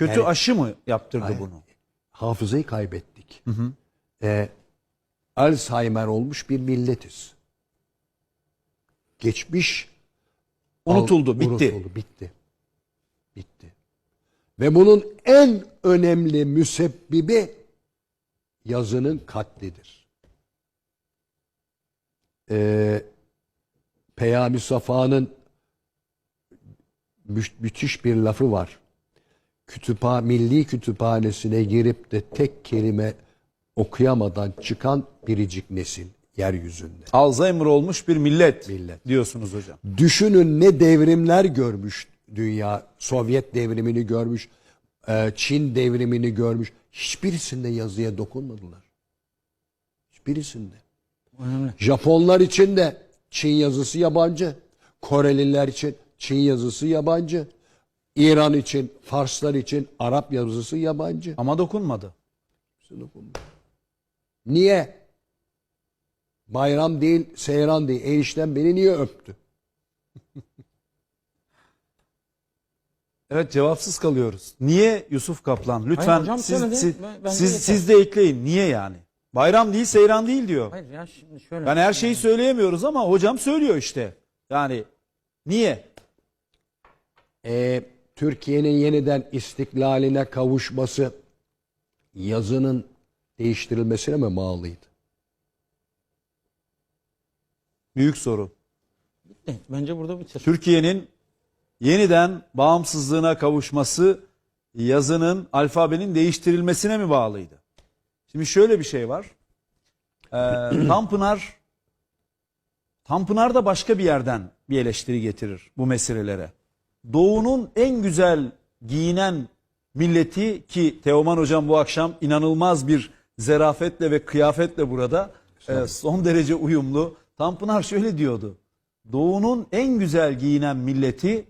Kötü Yani- aşı mı yaptırdı Hayır. bunu? hafızayı kaybettik. Ee, Alzheimer olmuş bir milletiz. Geçmiş Unutuldu, al- bitti. unutuldu, bitti. Bitti. Ve bunun en önemli müsebbibi yazının katlidir. Ee, Peyami Safa'nın mü- müthiş bir lafı var. Kütüpha Milli Kütüphanesi'ne girip de tek kelime okuyamadan çıkan biricik nesil yeryüzünde. Alzheimer olmuş bir millet, Millet. diyorsunuz hocam. Düşünün ne devrimler görmüş dünya. Sovyet devrimini görmüş, e, Çin devrimini görmüş. Hiçbirisinde yazıya dokunmadılar. Hiçbirisinde. Önemli. Japonlar için de Çin yazısı yabancı. Koreliler için Çin yazısı yabancı. İran için, Farslar için Arap yazısı yabancı. Ama dokunmadı. Niye? Bayram değil, seyran değil. Enişten beni niye öptü? Evet cevapsız kalıyoruz. Niye Yusuf Kaplan? Lütfen Hayır, hocam siz, söyledi. siz, Ben- siz, yeter. siz de ekleyin. Niye yani? Bayram değil, seyran değil diyor. Hayır ya şimdi şöyle. Ben her şeyi söyleyemiyoruz ama hocam söylüyor işte. Yani niye? Ee, Türkiye'nin yeniden istiklaline kavuşması yazının değiştirilmesine mi bağlıydı? Büyük soru. Bitti. Bence burada bitir. Türkiye'nin yeniden bağımsızlığına kavuşması yazının, alfabenin değiştirilmesine mi bağlıydı? Şimdi şöyle bir şey var. Ee, Tanpınar Tanpınar da başka bir yerden bir eleştiri getirir bu meselelere. Doğu'nun en güzel giyinen milleti ki Teoman hocam bu akşam inanılmaz bir zerafetle ve kıyafetle burada e, son derece uyumlu. Tanpınar şöyle diyordu. Doğu'nun en güzel giyinen milleti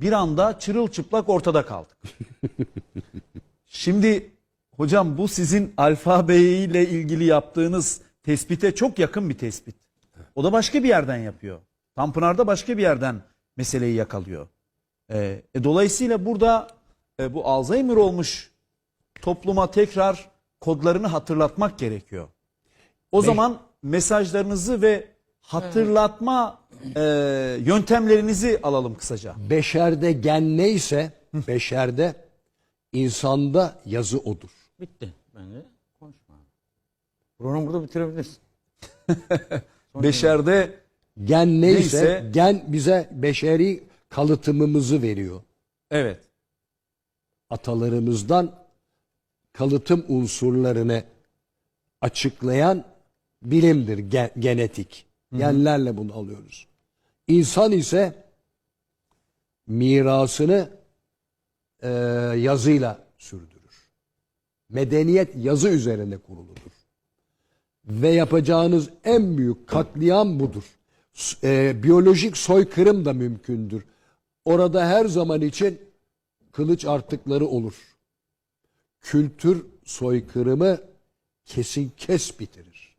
bir anda çırılçıplak ortada kaldık. Şimdi hocam bu sizin alfabeyle ilgili yaptığınız tespite çok yakın bir tespit. O da başka bir yerden yapıyor. Tanpınar da başka bir yerden meseleyi yakalıyor. Ee, e, dolayısıyla burada e, bu Alzheimer olmuş topluma tekrar kodlarını hatırlatmak gerekiyor. O zaman mesajlarınızı ve hatırlatma e, yöntemlerinizi alalım kısaca. Beşerde gen neyse, beşerde insanda yazı odur. Bitti. Bence konuşma. Programı burada bitirebiliriz. Beşerde Gen neyse, Neyse. gen bize beşeri kalıtımımızı veriyor. evet Atalarımızdan kalıtım unsurlarını açıklayan bilimdir gen- genetik. Genlerle bunu alıyoruz. İnsan ise mirasını e, yazıyla sürdürür. Medeniyet yazı üzerine kuruludur. Ve yapacağınız en büyük katliam budur. E, biyolojik soykırım da mümkündür. Orada her zaman için kılıç artıkları olur. Kültür soykırımı kesin kes bitirir.